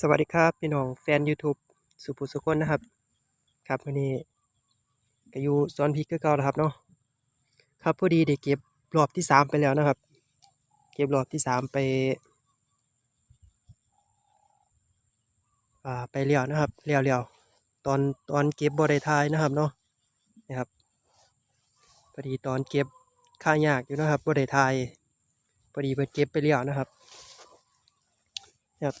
สวัสดีครับพี่น้องแฟน YouTube สุภุสุคนนะครับ ครับวันนี้ก็อยู่สอนพริกคือเก่าแล้วครับเนาะครับพอดีได้เก็บรอบที่สามไปแล้วนะครับ เก็บรอบที่สามไปอ่าไปเลี้ยวนะครับเลี้ยวเลี้ยวตอนตอนเก็บบริทายนะครับเนาะนะครับพอดีตอนเก็บค่ายากอยู่นะครับบริทายพอดีเพิ่นเก็บไปเลี้ยวนะครับนะครับ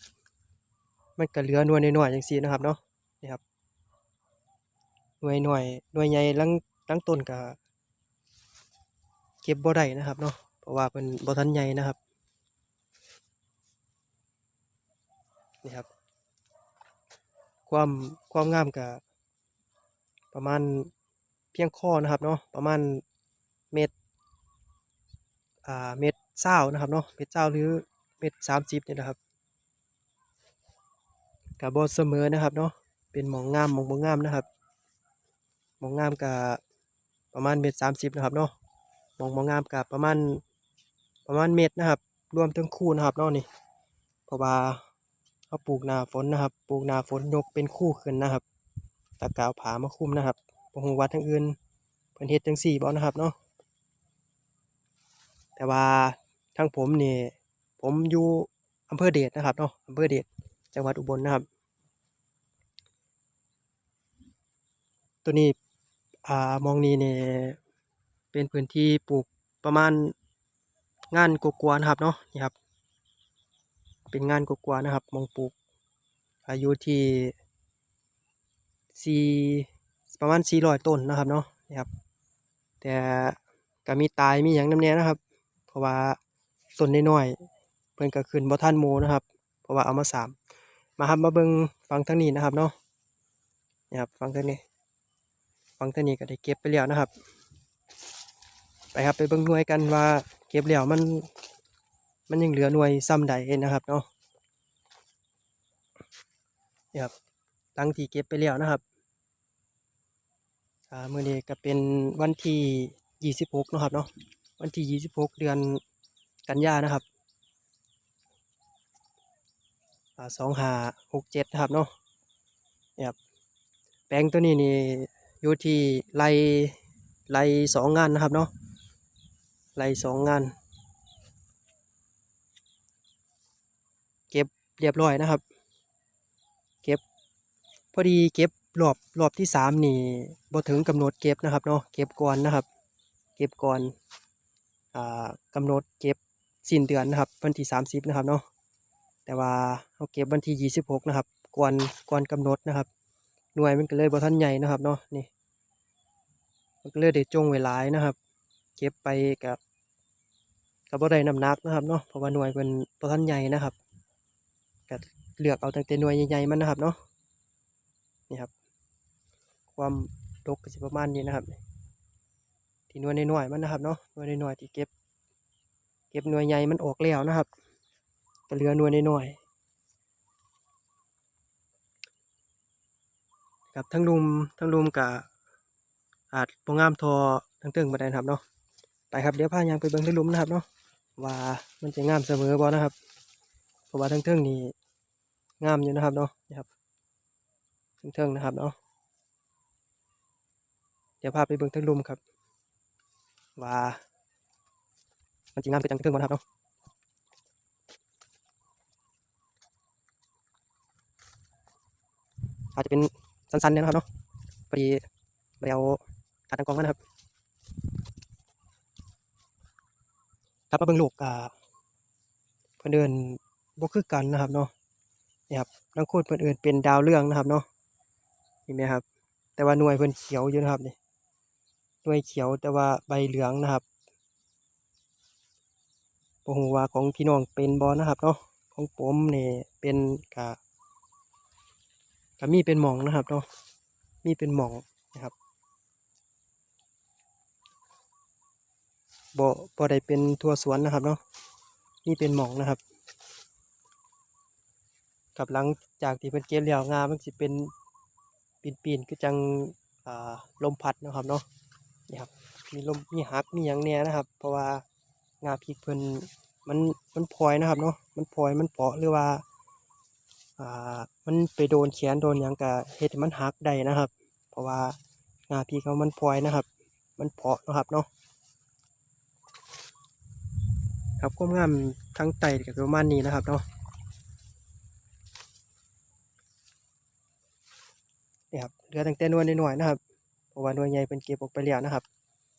มันก็เหลือหน่วยหน้อยๆจังซี่นะครับเนาะนี่ครับหน่วยหน่อยหน่วยใหญ่ลังลังต้นก็เก็บบ่ได้นะครับเนาะเพราะว่าเป็นบ่ทันใหญ่นะครับนี่ครับ ความความงามก็ประมาณเพียงข้อนะครับเนาะประมาณเม็ดอ่าเม็ดเศร้านะครับเนาะเม็ดเศร้าหรือเม็ดสามสิบเนี่ยนะครับ กับบเสมอนะครับเนาะเป็นหมองงามหมองบ่งามนะครับหมองงามกับประมาณเมตรสามสิบนะครับเนาะหมองบ่งงามกับประมาณประมาณเมตรนะครับ รวมทั้งคู่นะครับเนาะนี่เพราะว่าเขาปลูกนาฝนนะครับ ปลูกนาฝนยกเป็นคู่ขึ้นนะครับตะกาวผามาคุมนะครับบ่ฮู้ว่าทั้งอื่นเพิ่นเฮ็ดจังซี่บ่นะครับเนาะแต่ว่าทางผมนี่ผมอยู่อำเภอเดชนะครับเนาะอำเภอเดช จังหวัดอุบลนะครับ ตัวนี้อ่ามองนี้เนี่ยเป็นพื้นที่ปลูกประมาณงานกกวาๆนะครับเนาะนี่ครับ เป็นงานกกวาๆนะครับมองปลูก อายุที่สี่ประมาณสี่ร้อยต้นนะครับเนาะนี่ครับ แต่ก็มีตายมีอย่างน้ำเนี้ยนะครับ เพราะว่าต้นน้อยๆเพิ่นก็ขึ้นบ่ทันหมู่นะครับ เพราะว่าเอามาสาม มาครับมาเบิ่งฟังทางนี้นะครับเนาะนี่ครับฟังทางนี้ฟังทางนี้ก็ได้เก็บไปแล้วนะครับ ไปครับไปเบิ่งหน่วยกันว่าเก็บแล้วมัน มันยังเหลือหน่วยซ้ำใดนะครับเนาะนี่ครับหลังที่เก็บไปแล้วนะครับอ่ามื้อนี้ก็เป็นวันที่ยี่สิบหกนะครับเนาะวันที่ยี่สิบหกเดือนกันยานะครับ สองห้าหกเจ็ดครับเนาะเนี่ยครับแปลงตัวนี้นี่อยู่ที่ไรไรสองงานนะครับเนาะไรสองงาน เก็บเรียบร้อยนะครับ เก็บพอดีเก็บรอบรอบที่สามนี่บ่ถึงกำหนดเก็บนะครับเนาะเก็บก่อนนะครับ เก็บก่อนอ่ากำหนดเก็บสิ้นเดือนนะครับวันที่สามสิบนะครับเนาะ แต่ว่าเราเก็บวันที่ยี่สิบหกนะครับก่อนก่อนกำหนดนะครับ หน่วยมันก็เลยบ่ทันใหญ่นะครับเนาะนี่มันก็เลยได้จงไว้หลานะครับ เก็บไปกับกับบ่ได้น้ำหนักนะครับเนาะเพราะว่าหน่วยเป็นบ่ทันใหญ่นะครับก็เลือกเอาตั้งแต่หน่วยใหญ่ๆมันนะครับเนาะนี่ครับ ความดกก็สิประมาณนี้นะครับ ที่หน่วยน้อยๆมันนะครับเนาะหน่วยน้อยๆที่เก็บ เก็บหน่วยใหญ่มันออกแล้วนะครับ ก็เหลือหน่วยน้อยๆครับทั้งลุมทั้งลุมกับอาจโปรงงามทอทั้งเติงบันไดนะครับเนาะไปครับเดี๋ยวพายางไปเบิ่งทั้งลุมนะครับเนาะว่ามันจะงามเสมอบ่นะครับเพราะว่าทั้งเทิงนี่งามอยู่นะครับเนาะนี่ครับทั้งเทิงนะครับเนาะเดี๋ยวพาไปเบิ่งทั้งลุมครับว่ามันจะงามไปจังเทิงบ่นะครับเนาะ อาจจะเป็นสั้นๆเนี่ยนะครับเนาะพอดีไปเอาขาตั้งกล้องมานะครับ ครับมาเบิ่งลูกอ่าเพื่อนเดินบ่คือกันนะครับเนาะนี่ครับนังโคตรเพื่อนเอินเป็นดาวเรืองนะครับเนาะเห็นไหมครับ แต่ว่าหน่วยเพื่อนเขียวอยู่นะครับนี่หน่วยเขียวแต่ว่าใบเหลืองนะครับบ่ฮู้ว่าของพี่น้องเป็นบ่นะครับเนาะของผมเนี่เป็นกะ ก็มีเป็นหม่องนะครับเนาะมีเป็นหม่องนะครับบ่บ่ได้เป็นทั่วสวนนะครับเนาะมีเป็นหม่องนะครับ กับหลังจากที่เพิ่นเก็บแล้วงามันสิเป็นปีนๆคือจังลมพัดนะครับเนาะนี่ครับมีลมมีหักมีหยังแหน่นะครับ เพราะว่างาพริกเพิ่นมันมันพลอยนะครับเนาะมันพลอยมันเปาะหรือว่า มันไปโดนแขนโดนหยังก็เฮ็ดมันหักได้นะครับ เพราะว่างาพี่เขามันพลอยนะครับ มันเพาะนะครับเนาะครับความงามทั้งไตกับประมาณนี้นะครับเนาะนี่ครับเหลือตั้งแต่นวลน้อยๆนะครับเพราะว่าหนวลใหญ่เป็นเก็บออกไปแล้วนะครับ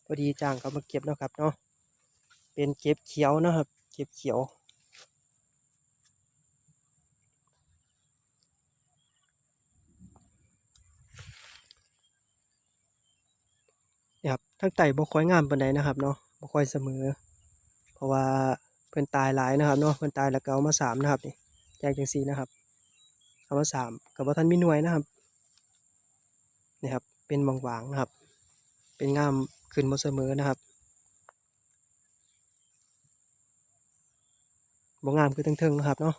พอดีจ้างเขามาเก็บเนาะครับเนาะเป็นเก็บเขียวนะครับ เก็บเขียว ครับทั้งไต่บ่ค่อยงามปานใดนะครับเนาะบ่ค่อยเสมอ เพราะว่าเพิ่นตายหลายนะครับเนาะเพิ่นตายแล้วก็เอามาสามนะครับนี่แจกจังซี่นะครับ เอามาสามก็บ่ทันมีหน่วยนะครับนี่ครับเป็นบางๆนะครับ เป็นงามขึ้นบ่เสมอนะครับบ่งามคือเทิงๆนะครับเนาะ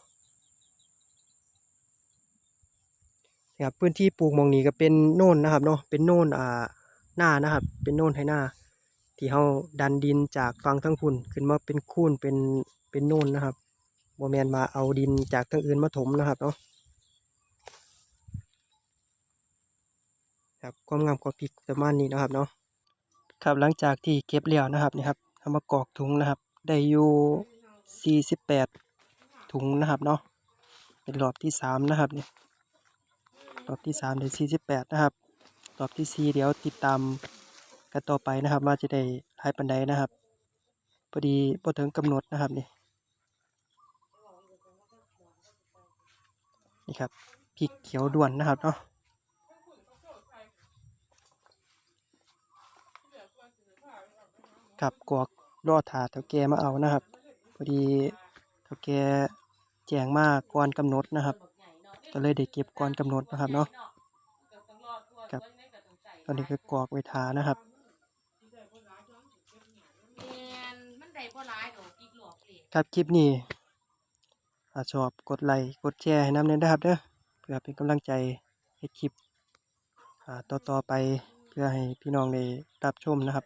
นี่ครับพื้นที่ปลูกมองนี้ก็เป็นโน่นนะครับเนาะเป็นโน่นอ่า หน้านะครับ เป็นโน่นไทหน้า ที่เขาดันดินจากฟังทั้งพุ่นขึ้นมาเป็นคูนเป็นเป็นโน่นนะครับโมแมนมาเอาดินจากทางอื่นมาถมนะครับเนาะครับความงามของพริกประมาณนี้นะครับเนาะครับหลังจากที่เก็บแล้วนะครับนี่ครับเอามากรอกถุงนะครับ ได้อยู่สี่สิบแปดถุงนะครับเนาะเป็นรอบที่สามนะครับนี่รอบที่สามได้สี่สิบแปดนะครับ รอบที่สี่เดี๋ยวติดตามกันต่อไปนะครับ ว่าจะได้หลายปันใดนะครับพอดีพอถึงกำหนดนะครับนี่นี่ครับพริกเขียวด่วนนะครับเนาะกับกวกรอดถาเท่าแกมาเอานะครับพอดีเท่าแกแจงมาก่อนกำหนดนะครับ ก็เลยได้เก็บก่อนกำหนดนะครับเนาะ ตอนนี้ก็กรอกไว้ทานะครับแม่นมันได้บ่หลายดอกอีกหลอกเลยครับคลิปนี้ถ้าชอบกดไลค์กดแชร์ให้น้ำเน้นนะครับเด้อเพื่อเป็นกำลังใจให้คลิปอ่าต่อๆไปเพื่อให้พี่น้องได้รับชมนะครับ